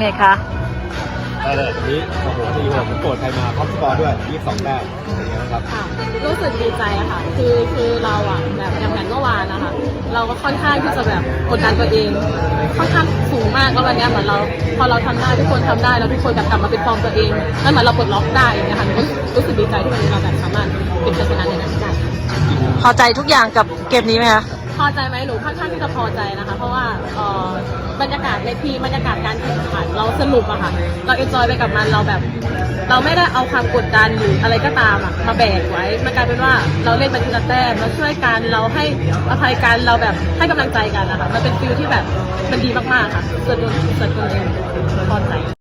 ไงคะได้เลยวันนี้โอ้โหทีผมโกรธใครมาท็อปสกอร์ด้วย22แต้มเป็นไงบ้างครับ ค่ะรู้สึกดีใจอะค่ะ คือคือเราอะแบบอย่างนั้นเมื่อวานนะคะ เราก็ค่อนข้างที่จะแบบกดดันตัวเอง ค่อนข้างสูงมากแล้ววันเนี้ยเหมือนเรา พอเราทำได้ทุกคนทำได้แล้วทุกคนแบบกลับมาเป็นฟอร์มตัวเองแล้วเหมือนเราปลดล็อกได้อย่างเงี้ยค่ะก็รู้สึกดีใจที่วันนี้เราแบบสามารถเป็นชัยชนะในนั้นได้พอใจทุกอย่างกับเกมนี้ไหมคะ พอใจไหมหนูค่อนข้างที่จะพอใจนะคะ เพราะว่าเอ่อ บรรยากาศในทีมบรรยากาศการแข่งขันเราสนุกอะค่ะ เราเอนจอยไปกับมันเราแบบ เราไม่ได้เอาความกดดันหรืออะไรก็ตามอะมาแบกไว้ มันกลายเป็นว่าเราเล่นเป็นทีละแต้มเราช่วยกันเราให้อภัยกันเราแบบให้กำลังใจกันอะค่ะมันเป็นฟิลที่แบบมันดีมากๆค่ะส่วนตัวส่วนตัวเองพอใจ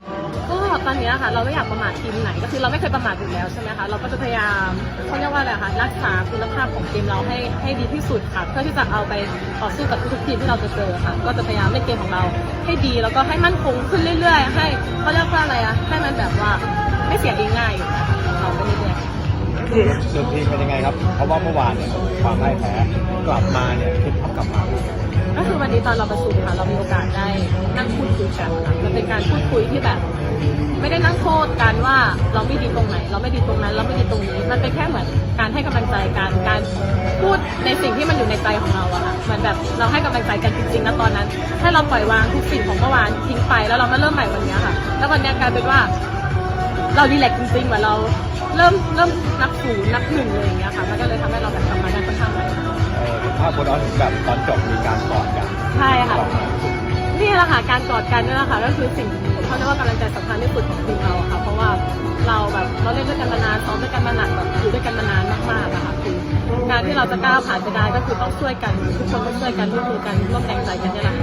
เนี้ยค่ะเราไม่อยากประมาททีมไหน ก็คือเราไม่เคยประมาทอยู่แล้วใช่ไหมคะ เราก็จะพยายามเขาเรียกว่าอะไรคะรักษาคุณภาพของทีมเราให้ให้ดีที่สุดค่ะ เพื่อที่จะเอาไปต่อสู้กับทุกๆทีมที่เราจะเจอค่ะ ก็จะพยายามเล่นเกมของเราให้ดีแล้วก็ให้มั่นคงขึ้นเรื่อย ๆ ให้เขาเรียกว่าอะไรอะให้มันแบบว่าไม่เสียเองง่ายอยู่นะคะเราไปเรื่อยๆเดิมทีมเป็นยังไงครับ เพราะว่าเมื่อวานเนี่ยความพ่ายแพ้กลับมาเนี่ยคือท็อปกลับมา ก็คือวันนี้ตอนเราประชุมค่ะเรามีโอกาสได้นั่งพูดคุยกันค่ะมันเป็นการพูดคุยที่แบบ ไม่ได้นั่งโทษกันว่าเราไม่ดีตรงไหน เราไม่ดีตรงนั้น เราไม่ดีตรงนี้ มันเป็นแค่เหมือนการให้กำลังใจกันการพูดในสิ่งที่มันอยู่ในใจของเราอะค่ะเหมือนแบบเราให้กำลังใจกันจริงๆนะตอนนั้นถ้าเราปล่อยวางทุกสิ่งของเมื่อวานทิ้งไปแล้วเรามาเริ่มใหม่วันนี้ค่ะ แล้ววันนี้กลายเป็นว่า เราดีแลกจริงๆเหมือนเราเริ่มเริ่มนับศูนย์นับหนึ่งเลยอย่างเงี้ยค่ะ มันก็เลยทำให้เราแบบทำมาได้ค่อนข้างไวภาพโค้ออนถึงแบบตอนจบมีการกอด ใช่ค่ะ นี่แหละค่ะการกอดกันนี่แหละค่ะก็คือสิ่งเขาเรียกว่ากำลังใจสำคัญที่สุดของทีมเราค่ะ เพราะว่าเราแบบเราเล่นด้วยกันมานานซ้อมด้วยกันมาหนักแบบอยู่ด้วยกันมานานมากๆนะค่ะคือการที่เราจะก้าวผ่านไปได้ก็คือต้องช่วยกันทุกคนต้องช่วยกันร่วมมือกันร่วมแรงใจกันนี่แหละ